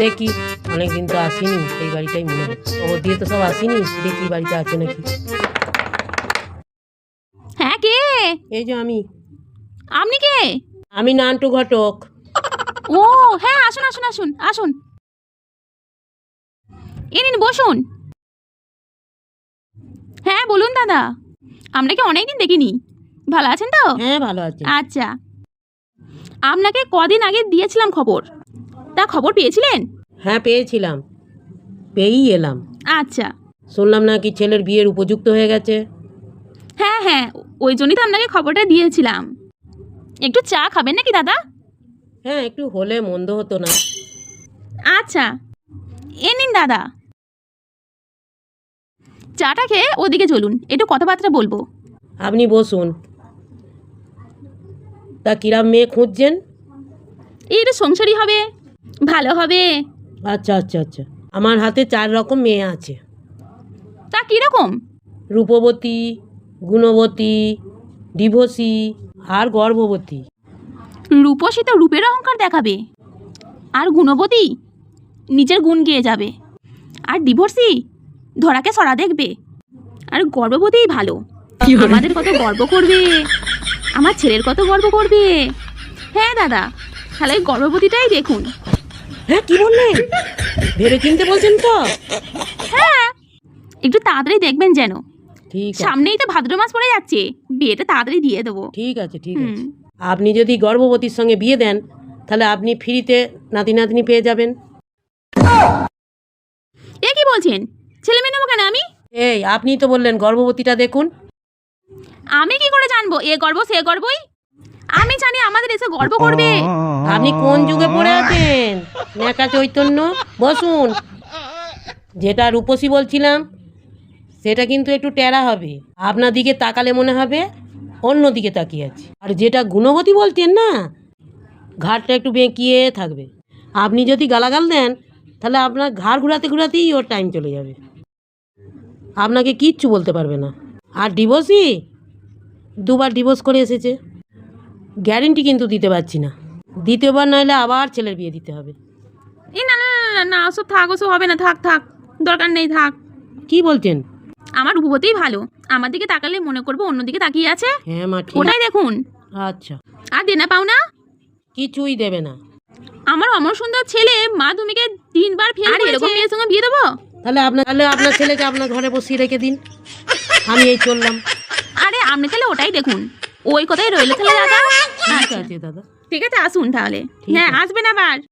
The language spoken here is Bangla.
দেখি অনেকদিন তো আসিনি এই বাড়িটাই মনে হচ্ছে। খবর দিয়ে তো সব আসিনি দেখি বাড়িতে আছে নাকি। হ্যাঁ কে? এই যে আমি। আপনি কে? আমি নান্টু ঘটক। ও হ্যাঁ আসুন আসুন আসুন আসুন। এ নিন বসুন। হ্যাঁ বলুন দাদা আপনাকে অনেকদিন দেখিনি। ভালো আছেন তো? হ্যাঁ ভালো আছি। আচ্ছা। আপনাকে কদিন আগে দিয়েছিলাম খবর। তা খবর পেয়েছিলেন? হ্যাঁ পেয়েছিলাম। পেয়েই এলাম। আচ্ছা। শুনলাম নাকি ছেলের বিয়ের উপযুক্ত হয়ে গেছে। হ্যাঁ হ্যাঁ ওই জন্যই তো আপনাকে খবরটা দিয়েছিলাম। একটু চা খাবেন নাকি দাদা? হ্যাঁ একটু হলে মন্দ হতো না। আচ্ছা এ নিন দাদা। চাটা খেয়ে ওদিকে চলুন একটু কথাবার্তা বলব। আপনি বসুন। তা কিরাম মেয়ে খুঁজছেন? এই একটু সংসারী হবে। ভালো হবে? আচ্ছা আচ্ছা আচ্ছা। আমার হাতে চার রকম মেয়ে আছে। তা কীরকম রূপবতী গুণবতী ডিভোসী আর গর্ভবতী। রূপসী তো রূপের অহংকার দেখাবে। আর গুণবতী? নিজের গুণ গেয়ে যাবে। আর ডিভোর্সি ধরাকে সরা দেখবে। আর গর্ভবতীই ভালো। আমাদের কত গর্ব করবে। আমার ছেলের কত গর্ব করবে। হ্যাঁ দাদা। তাহলে ওই গর্ভবতীটাই দেখুন। হ্যাঁ কি বললেন ভেবে চিনতে বলছেন তো? হ্যাঁ একটু তাড়াতাড়ি দেখবেন যেন। ঠিক আছে। সামনেই তো ভাদ্র মাস পড়ে যাচ্ছে বিয়েটা তাড়াতাড়ি দিয়ে দেবো। ঠিক আছে ঠিক আছে। আপনি যদি গর্ভবতীর সঙ্গে বিয়ে দেন তাহলে আপনি ফ্রিতে নাতি নাতনি পেয়ে যাবেন। এ কি বলছেন? ছেলে মেয়ে নেব কেন আমি? এই আপনি তো বললেন গর্ভবতীটা দেখুন। আমি কি করে জানব? এ গর্ব সে গর্বই? আমি জানি আমাদের এসে গর্ব করবে। আপনি কোন যুগে পড়ে আছেন? নেকা চৈতন্য। বসুন। যেটা রূপসী বলছিলাম সেটা কিন্তু একটু টেরা হবে। আপনার দিকে তাকালে মনে হবে অন্য দিকে তাকিয়ে আছে। আর যেটা গুণবতী বলছেন না ঘাটটা একটু বেঁকিয়ে থাকবে। আপনি যদি গালাগাল দেন তাহলে আপনার ঘাড় ঘুরাতে ঘুরাতেই ওর টাইম চলে যাবে। আপনাকে কিচ্ছু বলতে পারবে না। আর ডিভোর্সই দুবার ডিভোর্স করে এসেছে। গ্যারেন্টি কিন্তু দিতে পারছি না। দ্বিতীয়বার নইলে আবার ছেলের বিয়ে দিতে হবে। এই না না না, না ওসব থাক ওসব হবে না থাক থাক দরকার নেই থাক। কি বলছেন? আমার রূপবতীই ভালো আমার দিকে তাকালে মনে করব অন্যদিকে তাকিয়ে আছে। হ্যাঁ মা ঠিক। ওটাই দেখুন। আচ্ছা। আর দেনা পাও না? কিছুই দেবে না। আমার অমর সুন্দর ছেলে মা তুমিকে তিনবার ফেল আর এরকম মেয়ের সঙ্গে বিয়ে দেবো? তাহলে আপনার তাহলে আপনার ছেলেকে আপনার ঘরে বসিয়ে রেখে দিন। আমি এই চললাম। আরে আপনি তাহলে ওটাই দেখুন। ওই কথাই রইল তাহলে দাদা? ঠিক আচ্ছা, আছে দাদা। ঠিক আছে আসুন তাহলে। হ্যাঁ আসবেন আবার।